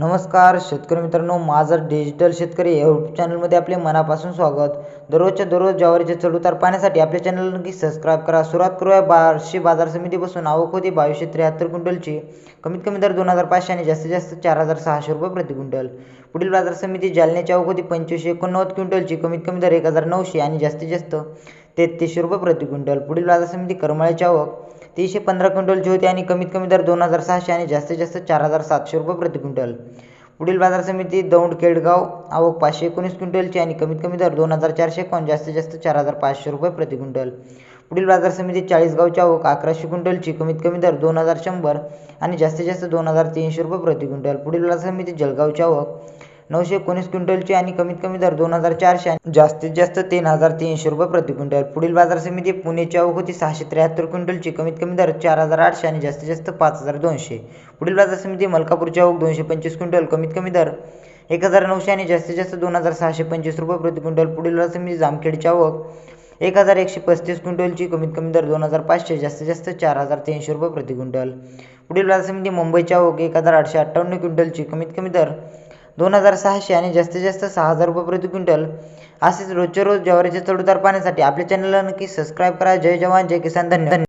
नमस्कार शेतकरी मित्रांनो माझं डिजिटल शेतकरी या यूट्यूब चॅनलमध्ये आपले मनापासून स्वागत. दररोजच्या दररोज ज्वारीचे चढउतार पाहण्यासाठी आपल्या चॅनल नक्की सबस्क्राईब करा. सुरुवात करूया बार्शी बाजार समितीपासून. आवक होती बावीसशे त्र्याहत्तर क्विंटलची. कमीत कमी दर दोन हजार पाचशे आणि जास्तीत जास्त चार हजार सहाशे रुपये प्रति क्विंटल. पुढील बाजार समिती जालन्याची आवक होती पंचवीसशे एकोणनव्वद क्विंटलची. कमीत कमी दर एक हजार नऊशे आणि जास्तीत जास्त तेहतीसशे रुपये प्रति क्विंटल. पुढील बाजार समिती करमाळ्याची आवक तीनशे पंधरा क्विंटलची होती आणि कमीत कमी दर दोन हजार सहाशे आणि जास्तीत जास्त चार हजार सातशे रुपये प्रति क्विंटल. पुढील बाजार समिती दौंड केडगाव आवक पाचशे एकोणीस क्विंटलची आणि कमीत कमी दर दोन हजार चारशे एकोण जास्तीत जास्त चार हजार पाचशे रुपये प्रति क्विंटल. पुढील बाजार समिती चाळीसगावची आवक अकराशे क्विंटलची कमीत कमी दर दोन हजार शंभर आणि जास्तीत जास्त दोन हजार तीनशे रुपये प्रति क्विंटल. पुढील बाजार समिती जळगावची आवक नऊशे एकोणीस क्विंटलची आणि कमीत कमी दर दोन हजार चारशे आणि जास्तीत जास्त तीन हजार तीनशे रुपये प्रति क्विंटल. पुढील बाजार समिती पुणेच्या आवक होती सहाशे त्र्याहत्तर क्विंटलची कमीत कमी दर चार हजार आठशे आणि जास्तीत जास्त पाच हजार दोनशे. पुढील बाजार समिती मलकापूरच्या आवक दोनशे पंचवीस क्विंटल कमीत कमी दर एक हजार नऊशे आणि जास्तीत जास्त दोन हजार सहाशे पंचवीस रुपये प्रति क्विंटल. पुढील बाजार समिती जामखेडच्या आवक एक हजार एकशे पस्तीस क्विंटलची कमीत कमी दर दोन हजार पाचशे जास्तीत जास्त चार हजार तीनशे रुपये प्रति क्विंटल. पुढील बाजार समिती मुंबईच्या आवक एक हजार आठशे अठ्ठावन्न क्विंटलची कमीत कमी दर दोन हजार सहाशे आणि जास्तीत जास्त सहा हजार रुपये प्रति क्विंटल असेच रोजच्या रोज ज्वारीचे चढउतार पाहण्यासाठी आपल्या चॅनलला नक्की सबस्क्राईब करा. जय जवान जय किसान धन्यवाद.